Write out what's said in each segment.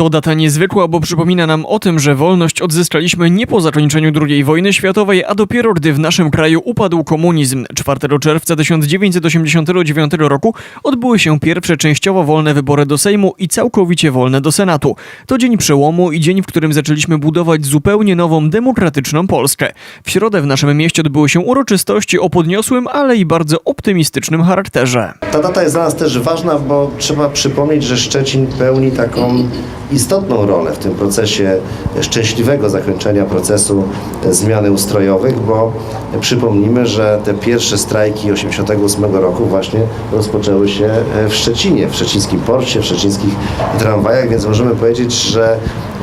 To data niezwykła, bo przypomina nam o tym, że wolność odzyskaliśmy nie po zakończeniu II wojny światowej, a dopiero gdy w naszym kraju upadł komunizm. 4 czerwca 1989 roku odbyły się pierwsze częściowo wolne wybory do Sejmu i całkowicie wolne do Senatu. To dzień przełomu i dzień, w którym zaczęliśmy budować zupełnie nową, demokratyczną Polskę. W środę w naszym mieście odbyły się uroczystości o podniosłym, ale i bardzo optymistycznym charakterze. Ta data jest dla nas też ważna, bo trzeba przypomnieć, że Szczecin pełni taką istotną rolę w tym procesie szczęśliwego zakończenia procesu e, zmiany ustrojowych, bo przypomnijmy, że te pierwsze strajki 88 roku właśnie rozpoczęły się e, w Szczecinie, w szczecińskim porcie, w szczecińskich tramwajach, więc możemy powiedzieć, że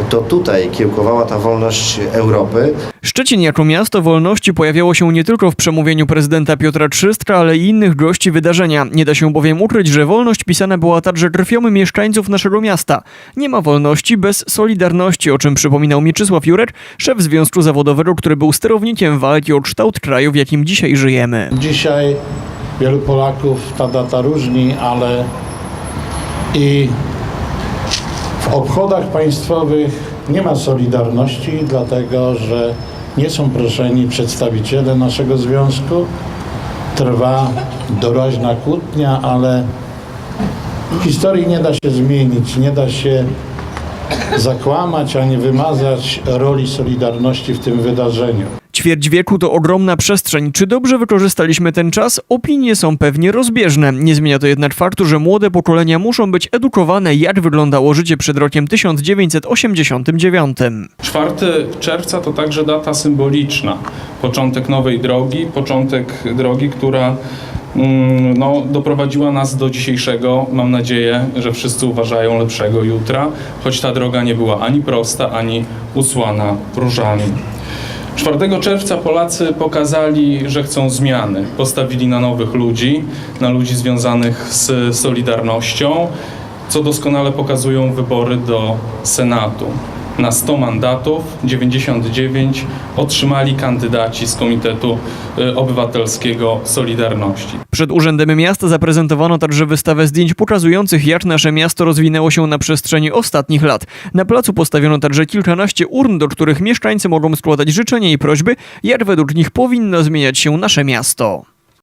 to tutaj kiełkowała ta wolność Europy. Szczecin jako miasto wolności pojawiało się nie tylko w przemówieniu prezydenta Piotra Trzystka, ale i innych gości wydarzenia. Nie da się bowiem ukryć, że wolność pisana była także krwią mieszkańców naszego miasta. Nie ma wolności bez solidarności, o czym przypominał Mieczysław Jurek, szef Związku Zawodowego, który był sterownikiem walki o kształt kraju, w jakim dzisiaj żyjemy. Dzisiaj wielu Polaków ta data różni, ale i w obchodach państwowych nie ma solidarności, dlatego że nie są proszeni przedstawiciele naszego związku. Trwa doraźna kłótnia, ale historii nie da się zmienić, nie da się zakłamać ani wymazać roli solidarności w tym wydarzeniu. Ćwierć wieku to ogromna przestrzeń. Czy dobrze wykorzystaliśmy ten czas? Opinie są pewnie rozbieżne. Nie zmienia to jednak faktu, że młode pokolenia muszą być edukowane, jak wyglądało życie przed rokiem 1989. 4 czerwca to także data symboliczna. Początek nowej drogi, początek drogi, która mm, no, doprowadziła nas do dzisiejszego, mam nadzieję, że wszyscy uważają lepszego jutra, choć ta droga nie była ani prosta, ani usłana różami. 4 czerwca Polacy pokazali, że chcą zmiany. Postawili na nowych ludzi, na ludzi związanych z Solidarnością, co doskonale pokazują wybory do Senatu. Na 100 mandatów 99 otrzymali kandydaci z Komitetu y, Obywatelskiego Solidarności. Przed Urzędem Miasta zaprezentowano także wystawę zdjęć pokazujących, jak nasze miasto rozwinęło się na przestrzeni ostatnich lat. Na placu postawiono także kilkanaście urn, do których mieszkańcy mogą składać życzenia i prośby, jak według nich powinno zmieniać się nasze miasto.